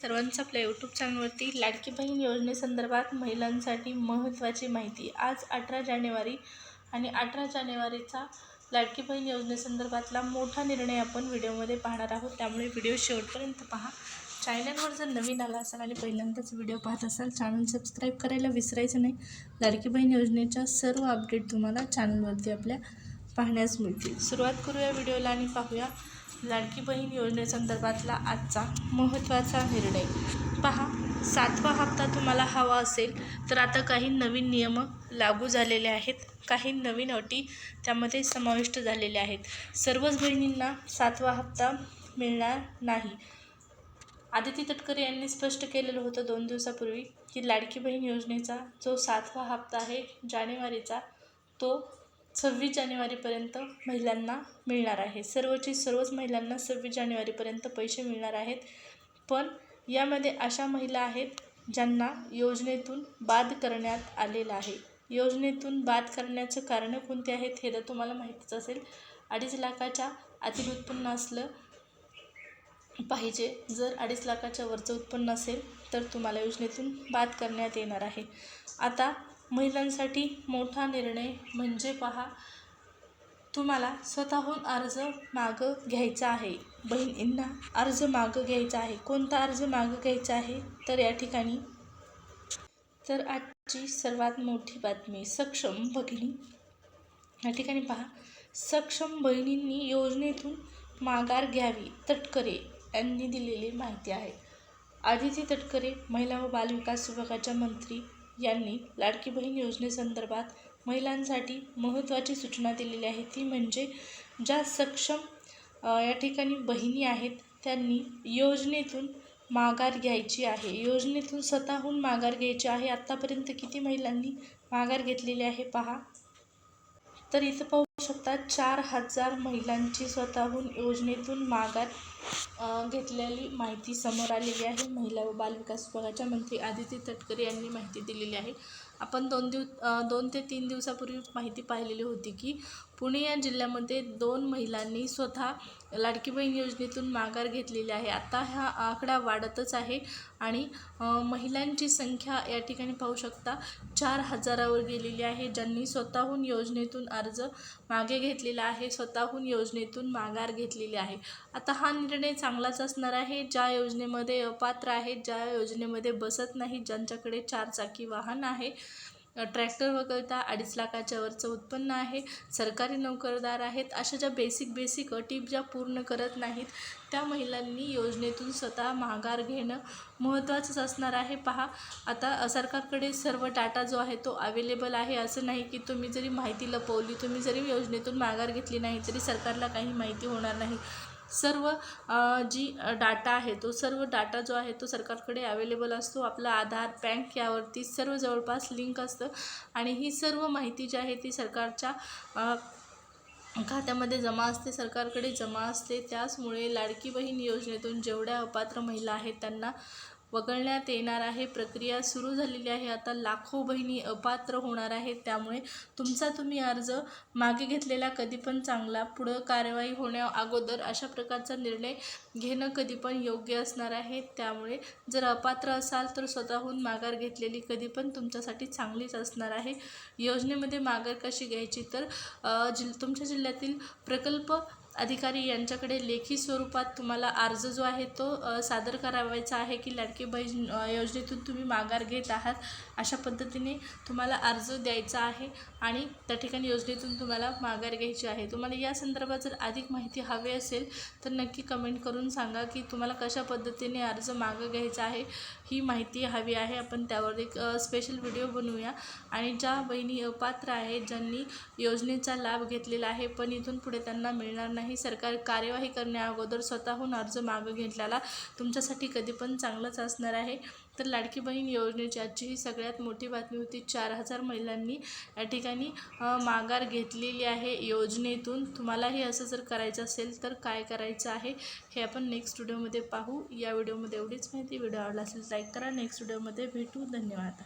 सर्वांचं आपल्या यूट्यूब चॅनलवरती लाडकी बहीण योजनेसंदर्भात महिलांसाठी महत्त्वाची माहिती. आज अठरा जानेवारी आणि अठरा जानेवारीचा लाडकी बहीण योजनेसंदर्भातला मोठा निर्णय आपण व्हिडिओमध्ये पाहणार आहोत. त्यामुळे व्हिडिओ शेवटपर्यंत पहा. चॅनलवर जर नवीन आला असाल आणि पहिल्यांदाच व्हिडिओ पाहत असाल चॅनल सबस्क्राईब करायला विसरायचं नाही. लाडकी बहीण योजनेच्या सर्व अपडेट तुम्हाला चॅनलवरती आपल्या पाहण्यास मिळतील. सुरुवात करूया व्हिडिओला आणि पाहूया लाडकी बहीण योजनेसंदर्भातला आजचा महत्त्वाचा निर्णय. पहा सातवा हप्ता तुम्हाला हवा असेल तर आता काही नवीन नियम लागू झालेले आहेत. काही नवीन अटी त्यामध्ये समाविष्ट झालेल्या आहेत. सर्वच बहिणींना सातवा हप्ता मिळणार नाही. आदिती तटकरे यांनी स्पष्ट केलेलं होतं दोन दिवसापूर्वी की लाडकी बहीण योजनेचा जो सातवा हप्ता आहे जानेवारीचा तो सव्वीस जानेवारीपर्यंत महिलांना मिळणार आहे. सर्वची सर्वच महिलांना सव्वीस जानेवारीपर्यंत पैसे मिळणार आहेत. पण यामध्ये अशा महिला आहेत ज्यांना योजनेतून बाद करण्यात आलेलं आहे. योजनेतून बाद करण्याचं कारणं कोणती आहेत हे तर तुम्हाला माहीतच असेल. अडीच लाखाच्या आतील उत्पन्न असलं पाहिजे. जर अडीच लाखाच्या वरचं उत्पन्न असेल तर तुम्हाला योजनेतून बाद करण्यात येणार आहे. आता महिलांसाठी मोठा निर्णय म्हणजे पहा तुम्हाला स्वतःहून अर्ज मागं घ्यायचा आहे. बहिणींना अर्ज मागं घ्यायचा आहे. कोणता अर्ज मागं घ्यायचा आहे? तर या ठिकाणी. तर आजची सर्वात मोठी बातमी सक्षम भगिनी. या ठिकाणी पहा सक्षम बहिणींनी योजनेतून माघार घ्यावी तटकरे यांनी दिलेली माहिती आहे. आदिती तटकरे महिला व बालविकास विभागाच्या मंत्री यांनी लाडकी बहीण योजनेसंदर्भात महिलांसाठी महत्त्वाची सूचना दिलेली आहे. ती म्हणजे ज्या सक्षम या ठिकाणी बहिणी आहेत त्यांनी योजनेतून माघार घ्यायची आहे. योजनेतून स्वतःहून माघार घ्यायची आहे. आत्तापर्यंत किती महिलांनी माघार घेतलेली आहे पहा. तर इथं पाहू शकता चार हजार महिलांची स्वतःहून योजनेतून माघार घेतलेली माहिती समोर आलेली आहे. महिला व बालविकास विभागाच्या मंत्री आदिती तटकरे यांनी माहिती दिलेली आहे. आपण दोन दिव दोन ते तीन दिवसापूर्वी माहिती पाहिलेली होती की पुणे या जिल्ह्यामध्ये दोन महिलांनी स्वतः लाडकी बहीण योजनेतून माघार घेतलेली आहे. आता हा आकडा वाढतच आहे आणि महिलांची संख्या या ठिकाणी पाहू शकता चार हजारावर गेलेली आहे. ज्यांनी स्वतःहून योजनेतून अर्ज मागे घेतलेला आहे स्वतःहून योजनेतून माघार घेतलेली आहे. आता हा निर्णय चांगलाच असणार आहे. ज्या योजनेमध्ये अपात्र आहेत ज्या योजनेमध्ये बसत नाही ज्यांच्याकडे चारचाकी वाहन आहे ट्रॅक्टर वगळता अडीच लाखाच्या वरचं उत्पन्न आहे. सरकारी नोकरदार आहेत. अशा ज्या बेसिक बेसिक अटी ज्या पूर्ण करत नाहीत त्या महिलांनी योजनेतून स्वतः माघार घेणं महत्त्वाचंच असणार आहे. पहा आता सरकारकडे सर्व डाटा जो आहे तो अवेलेबल आहे. असं नाही की तुम्ही जरी माहिती लपवली तुम्ही जरी योजनेतून माघार घेतली नाही तरी सरकारला काही माहिती होणार नाही. सर्व जी डाटा आहे तो सर्व डाटा जो आहे तो सरकारकडे अवेलेबल असतो. आपला आधार बँक यावरती सर्व जवळपास लिंक असतं. आणि ही सर्व माहिती जी आहे ती सरकारच्या खात्यामध्ये जमा असते. सरकारकडे जमा असते. त्याचमुळे लाडकी बहीण योजनेतून जेवढ्या अपात्र महिला आहेत त्यांना वगळण्यात येणार आहे. प्रक्रिया सुरू झालेली आहे. आता लाखो बहिणी अपात्र होणार आहेत. त्यामुळे तुमचा तुम्ही अर्ज मागे घेतलेला कधी पण चांगला. पुढं कारवाई होण्या अगोदर अशा प्रकारचा निर्णय घेणं कधी पण योग्य असणार आहे. त्यामुळे जर अपात्र असाल तर स्वतःहून माघार घेतलेली कधी पण तुमच्यासाठी चांगलीच असणार आहे. योजनेमध्ये माघार कशी घ्यायची? तर जिल तुमच्या जिल्ह्यातील प्रकल्प अधिकारी यांच्याकडे लेखी स्वरूपात तुम्हाला अर्ज जो आहे तो सादर करावायचा आहे की लाडकी बहीण योजनेतून तुम्ही माघार घेत आहात अशा पद्धतीने तुम्हाला अर्ज द्यायचा आहे आणि त्या ठिकाणी योजनेतून तुम्हाला माघार घ्यायची आहे. तुम्हाला या संदर्भात जर अधिक माहिती हवी असेल तर नक्की कमेंट करून सांगा की तुम्हाला कशा पद्धतीने अर्ज मागं घ्यायचा आहे ही माहिती हवी आहे. आपण त्यावर एक स्पेशल व्हिडिओ बनवूया. आणि ज्या बहिणी अपात्र आहेत ज्यांनी योजनेचा लाभ घेतलेला आहे पण इथून पुढे त्यांना मिळणार नाही नाही सरकार कार्यवाही करण्या अगोदर स्वतःहून अर्ज मागं घेतलेला तुमच्यासाठी कधी पण चांगलंच असणार आहे. तर लाडकी बहीण योजनेची आजची ही सगळ्यात मोठी बातमी होती चार हजार महिलांनी या ठिकाणी माघार घेतलेली आहे योजनेतून. तुम्हालाही असं जर करायचं असेल तर काय करायचं आहे हे आपण नेक्स्ट व्हिडिओमध्ये पाहू. या व्हिडिओमध्ये एवढीच माहिती. व्हिडिओ आवडला असेल लाईक करा. नेक्स्ट व्हिडिओमध्ये भेटू. धन्यवाद.